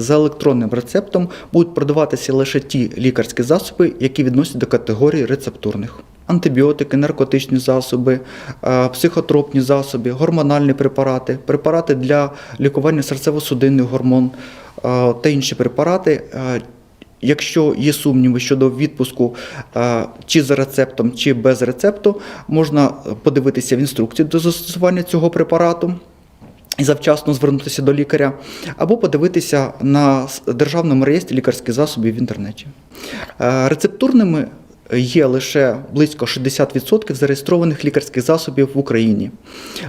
за електронним рецептом будуть продаватися лише ті лікарські засоби, які відносять до категорії рецептурних. Антибіотики, наркотичні засоби, е, психотропні засоби, гормональні препарати, препарати для лікування серцево-судинних гормон е, та інші препарати. е, Якщо є сумніви щодо відпуску чи за рецептом, чи без рецепту, можна подивитися в інструкції до застосування цього препарату і завчасно звернутися до лікаря, або подивитися на державному реєстрі лікарських засобів в інтернеті. Е, Рецептурними є лише близько 60% зареєстрованих лікарських засобів в Україні.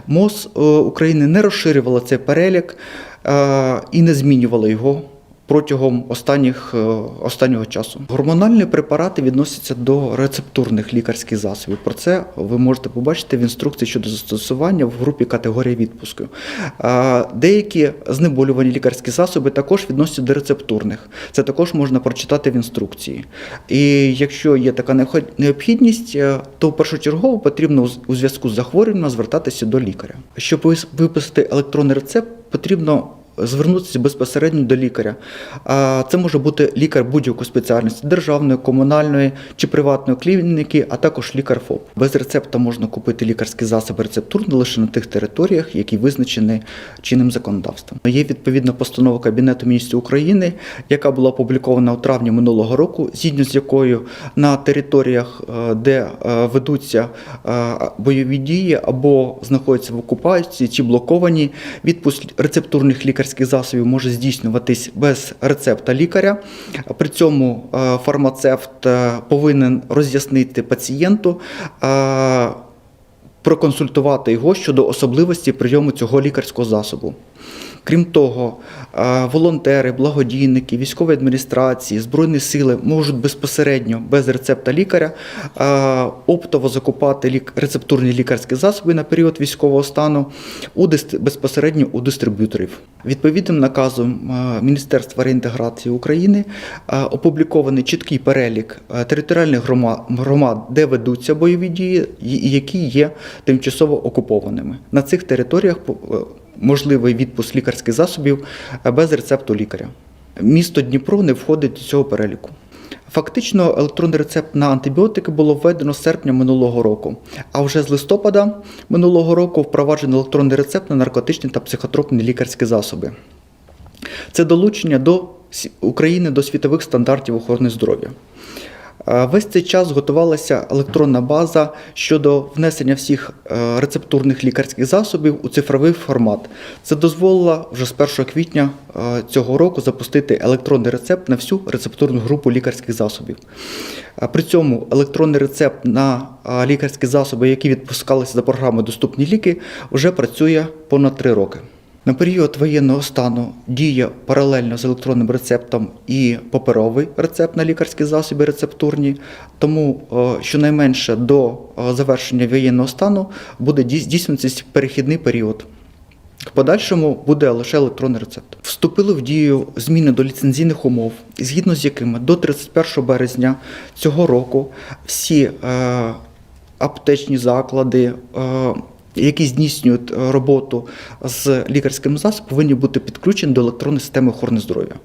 МОЗ е, України не розширювала цей перелік е, і не змінювала його. Протягом останніх, е, останнього часу гормональні препарати відносяться до рецептурних лікарських засобів. Про це ви можете побачити в інструкції щодо застосування в групі категорії відпуску. А, Деякі знеболювані лікарські засоби також відносяться до рецептурних. Це також можна прочитати в інструкції. І якщо є така необхід- необхідність, е, то першочергово потрібно у зв'язку з захворюванням звертатися до лікаря. Щоб виписати електронний рецепт, потрібно звернутися безпосередньо до лікаря. Це може бути лікар будь-якої спеціальності державної, комунальної чи приватної клініки, а також лікар ФОП. Без рецепта можна купити лікарські засоби рецептурні лише на тих територіях, які визначені чинним законодавством. Є відповідна постанова Кабінету міністрів України, яка була опублікована у травні минулого року, згідно з якою на територіях, е, де е, ведуться е, бойові дії або знаходяться в окупації чи блоковані, відпуск рецептурних лікарських засобів може здійснюватись без рецепта лікаря. При цьому е, фармацевт е, повинен роз'яснити пацієнту. е, Проконсультувати його щодо особливості прийому цього лікарського засобу. Крім того, волонтери, благодійники, військові адміністрації, збройні сили можуть безпосередньо без рецепта лікаря оптово закупати лік- рецептурні лікарські засоби на період військового стану у безпосередньо у дистриб'юторів. Відповідним наказом Міністерства реінтеграції України опублікований чіткий перелік територіальних грома- громад, де ведуться бойові дії, які є тимчасово окупованими. На цих територіях е, можливий відпуск лікарських засобів е, без рецепту лікаря. Місто Дніпро не входить до цього переліку. Фактично, електронний рецепт на антибіотики було введено з серпня минулого року, а вже з листопада минулого року впроваджено електронний рецепт на наркотичні та психотропні лікарські засоби. Це долучення до України до світових стандартів охорони здоров'я. Е, Весь цей час готувалася електронна база щодо внесення всіх е, рецептурних лікарських засобів у цифровий формат. Це дозволило вже з 1 квітня е, цього року запустити електронний рецепт на всю рецептурну групу лікарських засобів. При цьому електронний рецепт на лікарські засоби, які відпускалися за програмою Доступні ліки, вже працює понад 3 роки. На період воєнного стану діє паралельно з електронним рецептом і паперовий рецепт на лікарські засоби рецептурні. Тому е, щонайменше до е, завершення воєнного стану буде дій- здійснюватися перехідний період. В подальшому буде лише електронний рецепт. Вступили в дію зміни до ліцензійних умов, згідно з якими до 31 березня цього року всі е, аптечні заклади, е, які здійснюють е, роботу з лікарським засобом, повинні бути підключені до електронної системи охорони здоров'я.